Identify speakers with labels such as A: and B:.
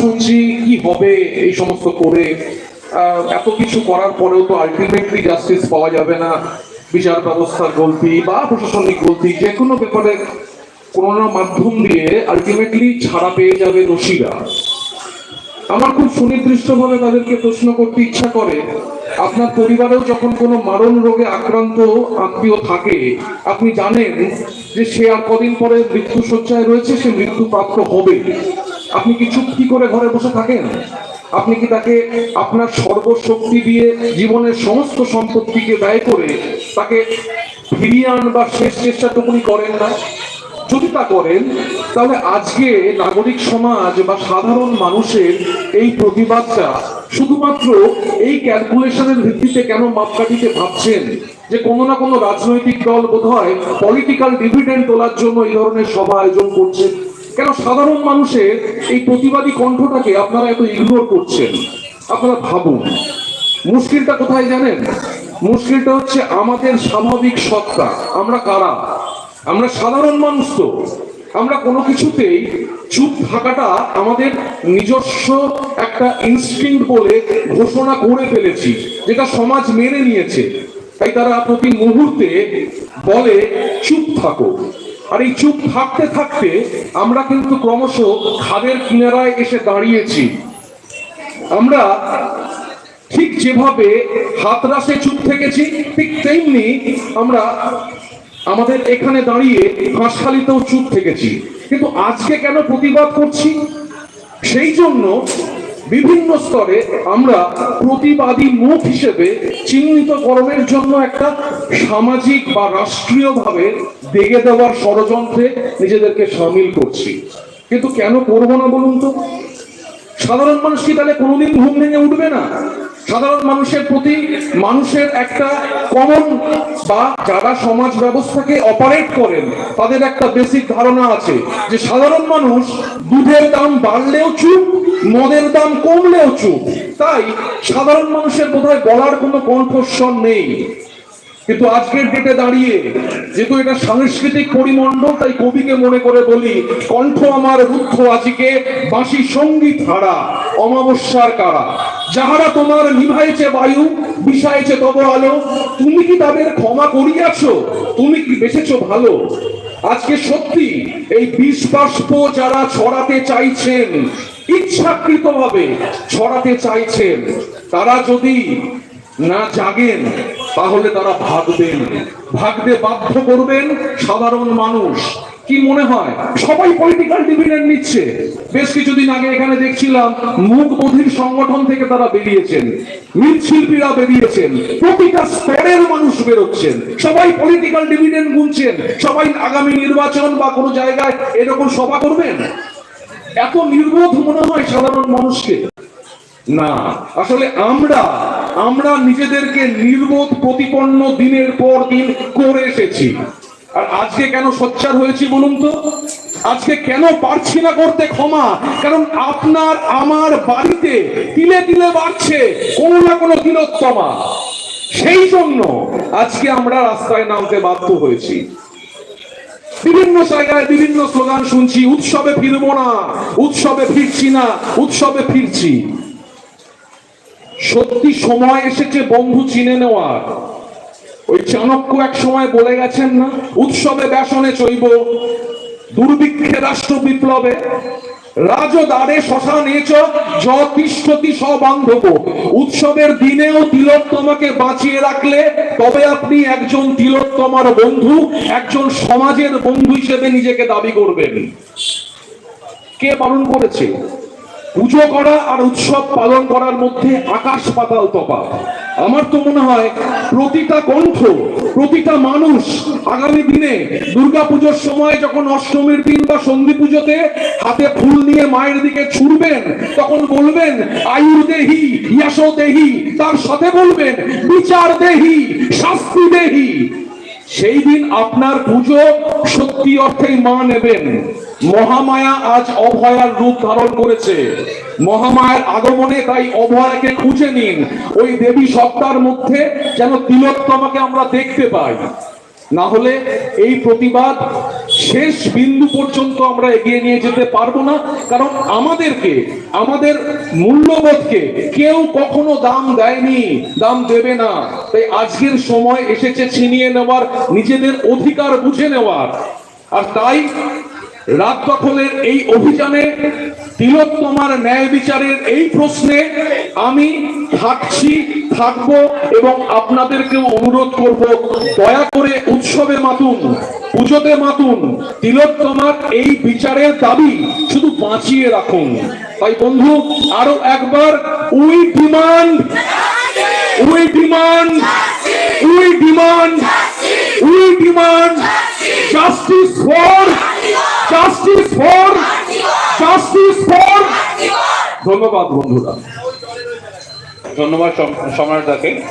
A: শুনছি কি হবে এই সমস্ত করে। এত কিছু করার পরেও তো আলটিমেটলি জাস্টিস পাওয়া যাবে না। বিচার ব্যবস্থার গলতি বা প্রশাসনিক গলতি, যে কোনো ব্যাপারে কোনো না মাধ্যম দিয়ে আলটিমেটলি ছাড়া পেয়ে যাবে দোষীরা। আমার খুব সুনির্দিষ্টভাবে তাদেরকে প্রশ্ন করতে ইচ্ছা করে, আপনার পরিবারেও যখন কোনো মারণ রোগে আক্রান্ত আত্মীয় থাকে, আপনি জানেন যে সে আর কদিন পরে মৃত্যু শয্যায় রয়েছে, সে মৃত্যু প্রাপ্ত হবে। আপনি কি কি করে ঘরে বসে থাকেন? আপনি কি তাকে আপনার সর্বশক্তি দিয়ে জীবনের সমস্ত সম্পত্তিকে ব্যয় করে তাকে ফিরিয়ে আনবার শেষ চেষ্টাটুকুনি করেন না? যদি তা করেন, তাহলে আজকে নাগরিক সমাজ বা সাধারণ মানুষের এই প্রতিবাদটা শুধুমাত্র এই ক্যালকুলেশনের ভিত্তিতে কেন মাপকাঠিতে ভাবছেন? যে কোনো না কোনো রাজনৈতিক দল বোধহয় পলিটিক্যাল ডিভিডেন্ড তোলার জন্য এই ধরনের সভা আয়োজন করছে। কেন সাধারণ মানুষের এই প্রতিবাদী কণ্ঠটাকে আপনারা এত ইগনোর করছেন? আপনারা ভাবুন। মুশকিলটা কোথায় জানেন? মুশকিলটা হচ্ছে আমাদের স্বাভাবিক সত্তা। আমরা কারা? আমরা সাধারণ মানুষ তো। আমরা কোনো কিছুতেই চুপ থাকাটা আমাদের নিজস্ব একটা ইনস্টিংক্ট বলে ঘোষণা করে ফেলেছি, যেটা সমাজ মেনে নিয়েছে। তাই তারা প্রতি মুহূর্তে বলে, চুপ থাকো। আর এই চুপ থাকতে থাকতে আমরা কিন্তু ক্রমশ খাদের কিনারায় এসে দাঁড়িয়েছি। আমরা ঠিক যেভাবে হাতরাসে চুপ থেকেছি, ঠিক তেমনি আমরা আমাদের এখানে দাঁড়িয়ে হাঁসখালিতেও চুপ থেকেছি। কিন্তু আজকে কেন প্রতিবাদ করছি? সেই জন্য বিভিন্ন স্তরে আমরা প্রতিবাদী মুখ হিসেবে চিহ্নিতকরণের জন্য একটা সামাজিক বা রাষ্ট্রীয়ভাবে দেগে দেওয়ার ষড়যন্ত্রে নিজেদেরকে সামিল করছি। কিন্তু কেন করব না বলুন তো? সাধারণ মানুষ কি তাহলে কোনোদিন ঘুম ভেঙে উঠবে না? সাধারণ মানুষের প্রতি মানুষের একটা কমন বা যারা সমাজ ব্যবস্থাকে অপারেট করেন, তাদের একটা বেসিক ধারণা আছে যে সাধারণ মানুষ দুধের দাম বাড়লেও চুপ, মদের দাম কমলেও চুপ। তাই সাধারণ মানুষের বোধহয় বলার কোনো কণ্ঠস্বর নেই। কিন্তু আজকের ডেটে দাঁড়িয়ে, যেহেতু এটা সাংস্কৃতিক পরিমণ্ডল, তাই কবিকে মনে করে বলি, কণ্ঠ আমার রুদ্ধ আজিকে, বাঁশি সংগীত হারা অমাবস্যার কারা। যাহারা তোমার নিভাইছে বায়ু, বিষাইছে তব আলো, তুমি কি তাদের ক্ষমা করিয়াছ? তুমি কি বেসেছো ভালো? আজকে সত্যি এই বিষ বাষ্প যারা ছড়াতে চাইছেন, ইচ্ছাকৃতভাবে ছড়াতে চাইছেন, তারা যদি না জাগেন তাহলে তারা ভাগবেন। ভাগতে বাধ্য করবেন সাধারণ মানুষ। কি মনে হয়? সবাই পলিটিক্যাল ডিভিডেন্ড নিচ্ছে। বেশ কিছুদিন আগে এখানে দেখছিলাম, মুখ বধির সংগঠন থেকে তারা বেরিয়েছেন। মৃৎশিল্পীরা বেরিয়েছেন। প্রতিটা স্তরের মানুষ বেরোচ্ছেন। সবাই পলিটিক্যাল ডিভিডেন্ড গুনছেন। সবাই আগামী নির্বাচন বা কোনো জায়গায় এরকম সভা করবেন? এত নির্বোধ মনে হয় সাধারণ মানুষকে। না, আসলে আমরা আমরা নিজেদেরকে নির্বোধ প্রতিপন্ন দিনের পর দিন করে এসেছি। আর আজকে কেন সোচ্চার হয়েছি বলুন তো? আজকে কেন পারছি না করতে ক্ষমা? কারণ আপনার আমার বাড়িতে তিলে তিলে বাড়ছে, কোনো না কোনো তিলোত্তমা। সেই জন্য আজকে আমরা রাস্তায় নামতে বাধ্য হয়েছি। বিভিন্ন জায়গায় বিভিন্ন স্লোগান শুনছি, উৎসবে ফিরবো না, উৎসবে ফিরছি না, উৎসবে ফিরছি। সত্যি সময় এসেছে বন্ধু চিনে নেওয়ার। ওই চাণক্য এক সময় বলে গেছেন না, উৎসবে ব্যাসনে চৈব, দুর্ভিক্ষে রাষ্ট্র বিপ্লবে। রাজদারে শ্মশানেচ য তিষ্ঠতি সবান্ধব উৎসবের দিনেও তিলোত্তমাকে বাঁচিয়ে রাখলে, তবে আপনি একজন তিলোত্তমার বন্ধু, একজন সমাজের বন্ধু হিসেবে নিজেকে দাবি করবেন। কে পালন করেছে? পুজো করা আর উৎসব পালন করার মধ্যে আকাশ পাতাল তফাৎ। আমার তো মনে হয় প্রতিটা কণ্ঠ প্রতিটা মানুষ আগামী দিনে দুর্গাপুজোর সময় যখন অষ্টমীর দিন বা সন্ধি পুজোতে হাতে ফুল নিয়ে মায়ের দিকে ছুড়বেন, তখন বলবেন, আয়ুর দেহি, ইয়াসো দেহি। তার সাথে বলবেন, বিচার দেহি, শাস্তি দেহি। সেই দিন আপনার পুজো সত্যি অর্থেই মা নেবেন। মহামায়া আজ অভয়ার রূপ ধারণ করেছে। মহামায়ার আগমনে তাই অভয়াকে খুঁজে নিন। ওই দেবী সত্তার মধ্যে যেন তিলোত্তমাকে আমরা দেখতে পাই। না হলে এই প্রতিবাদ শেষ বিন্দু পর্যন্ত আমরা এগিয়ে নিয়ে যেতে পারব না। কারণ আমাদেরকে, আমাদের মূল্যবোধকে কেউ কখনো দাম দেয়নি, দাম দেবে না। তাই আজকের সময় এসেছে ছিনিয়ে নেওয়ার, নিজেদের অধিকার বুঝে নেওয়ার। আর তাই রাত দখলের এই অভিযানে তিলোত্তমার ন্যায় বিচারের এই প্রশ্নে আমি থাকছি, থাকব এবং আপনাদেরকেও অনুরোধ করব, দয়া করে উৎসবে মাতুন, পুজোতে মাতুন, তিলোত্তমার এই বিচারের দাবি শুধু বাঁচিয়ে রাখুন। তাই বন্ধু, আরও একবার, we demand we demand we demand we demand ধন্যবাদ বন্ধুরা।
B: ধন্যবাদ সম- সম্রাট দাকে